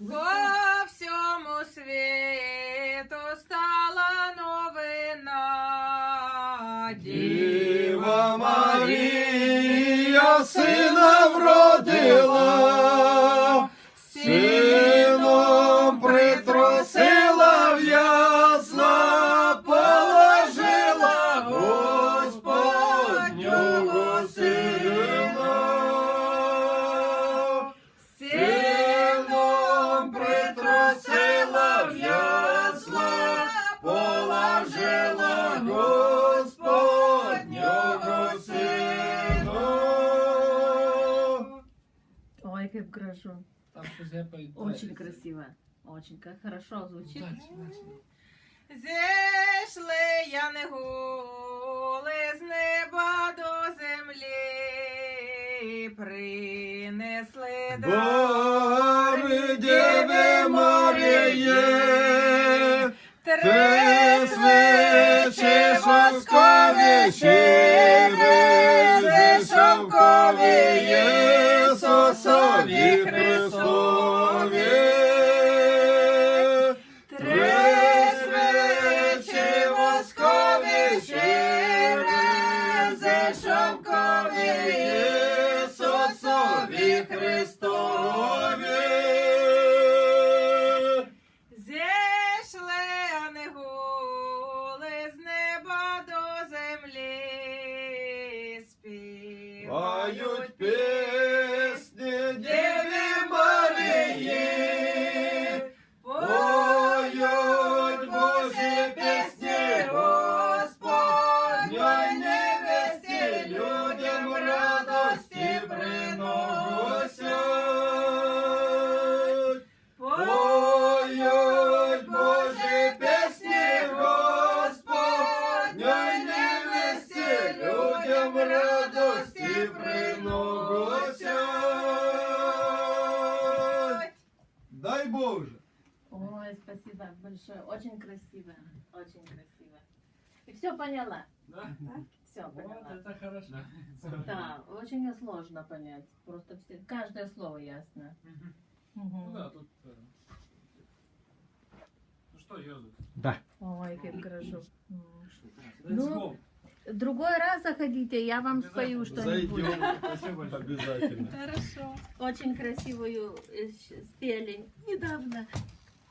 По всьому світу стала новина. Діва Марія сина вродила, Как хорошо. Там я пой- Очень красиво. Очень как хорошо звучит. Дальше, дальше. Зійшли янголи з неба до землі, принесли Дари Деви Маріє, три свечі свечі Ісусові Христові. Три свечі пісні Господньої невесті, людям радості приносять. Поють Божі пісні Господньої невесті, людям радості приносять. Дай Боже. Ой, спасибо большое. Очень красиво. Очень красиво. И все поняла. Да? Все Вот поняла. это хорошо. Да, очень сложно понять. Просто все, каждое слово ясно. Мгм. Ну да, тут... э, Ну что, Йозеф? Ой, как хорошо. Ну. Другой раз заходите, я вам спою что-нибудь. Спасибо большое. Обязательно. Хорошо. Очень красивую э, спели недавно.